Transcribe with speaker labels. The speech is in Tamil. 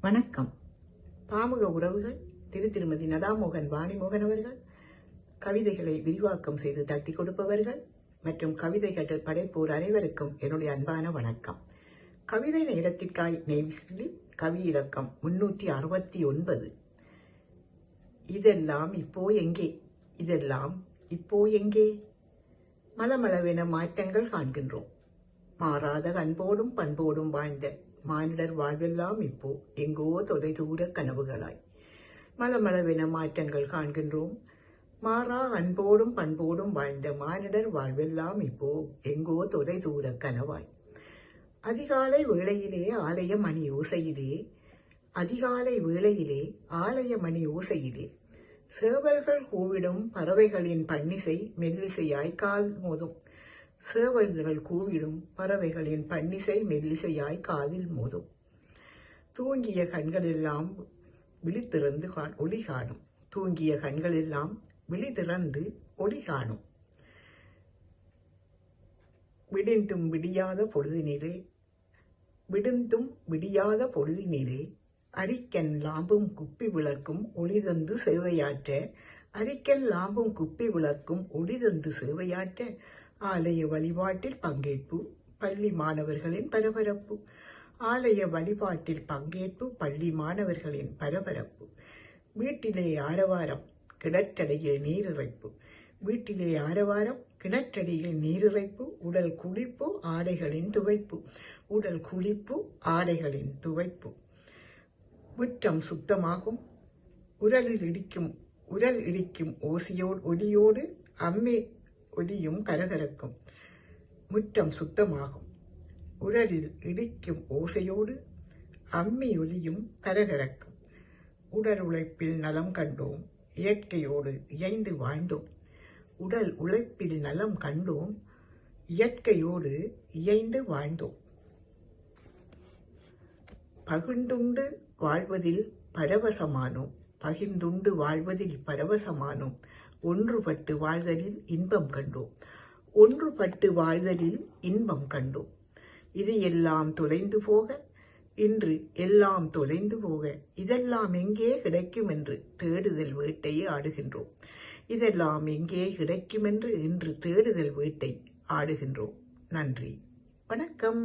Speaker 1: வணக்கம். பாமுக உறவுகள் திரு திருமதி நதாமோகன் வாணிமோகன் அவர்கள் கவிதைகளை விரிவாக்கம் செய்து தட்டி கொடுப்பவர்கள் மற்றும் கவிதைகள் படைப்போர் அனைவருக்கும் என்னுடைய அன்பான வணக்கம். கவிதை நேரத்திற்காய் நெய்விசிலி கவி இலக்கம் முன்னூற்றி அறுபத்தி ஒன்பது. இதெல்லாம் இப்போ எங்கே? இதெல்லாம் இப்போ எங்கே? மலமளவென மாற்றங்கள் காண்கின்றோம். மாறாத அன்போடும் பண்போடும் வாழ்ந்த மானிடர் வாழ்வெல்லாம் இப்போ எங்கோ தொலை தூர கனவுகளாய். மலமளவென மாற்றங்கள் காண்கின்றோம். மாறா அன்போடும் பண்போடும் வாழ்ந்த மானிடர் வாழ்வெல்லாம் இப்போ எங்கோ தொலை தூர கனவாய். அதிகாலை வேளையிலே ஆலய மணி ஓசையிலே அதிகாலை வேளையிலே ஆலய மணி ஓசையிலே சேவல்கள் கூவிடும் பறவைகளின் பன்னிசை மெல்லிசையாய் கால் மோதும். சேவல்கள் கூவிடும் பறவைகளின் பன்னிசை மெல்லிசையாய் காதில் மோதும். தூங்கிய கண்களெல்லாம் விழித்திறந்து கா- ஒளி காணும் தூங்கிய கண்களெல்லாம் விழி திறந்து ஒளி காணும் விடிந்தும் விடியாத பொழுதினிலே விடுந்தும் விடியாத பொழுதினிலே அரிக்கன் லாம்பும் குப்பி விளக்கும் ஒளிதந்து சேவையாற்ற அரிக்கன் லாம்பும் குப்பி விளக்கும் ஒளிதந்து சேவையாற்ற ஆலய வழிபாட்டில் பங்கேற்பு பள்ளி மாணவர்களின் பரபரப்பு. ஆலய வழிபாட்டில் பங்கேற்பு பள்ளி மாணவர்களின் பரபரப்பு. வீட்டிலே ஆரவாரம் கிணற்றடியில் நீரிறைப்பு. வீட்டிலே ஆரவாரம் கிணற்றடியில் நீரிறைப்பு உடல் குளிப்பு ஆடைகளின் துவைப்பு. உடல் குளிப்பு ஆடைகளின் துவைப்பு. முற்றம் சுத்தமாகும். உரலில் இடிக்கும் உரல் இடிக்கும் ஓசியோடு ஒலியோடு அம்மே ஒலியும் கரகரக்கும். முற்றம் சுத்தமாகும். உரலில் இடிக்கும் ஓசையோடு அம்மி ஒலியும் கரகரக்கும். உடல் உழைப்பில் நலம் கண்டோம். இயற்கையோடு இயைந்து வாழ்ந்தோம். உடல் உழைப்பில் நலம் கண்டோம். இயற்கையோடு இயைந்து வாழ்ந்தோம். பகிர்ந்துண்டு வாழ்வதில் பரவசமானோம். பகிர்ந்துண்டு வாழ்வதில் பரவசமானோம். ஒன்றுபட்டு வாழ்தலில் இன்பம் கண்டோம். ஒன்றுபட்டு வாழ்தலில் இன்பம் கண்டோம். இது எல்லாம் தொலைந்து போக இன்று எல்லாம் தொலைந்து போக இதெல்லாம் எங்கே கிடைக்கும் என்று தேடுதல் வேட்டையை ஆடுகின்றோம். இதெல்லாம் எங்கே கிடைக்கும் என்று இன்று தேடுதல் வேட்டை ஆடுகின்றோம். நன்றி. வணக்கம்.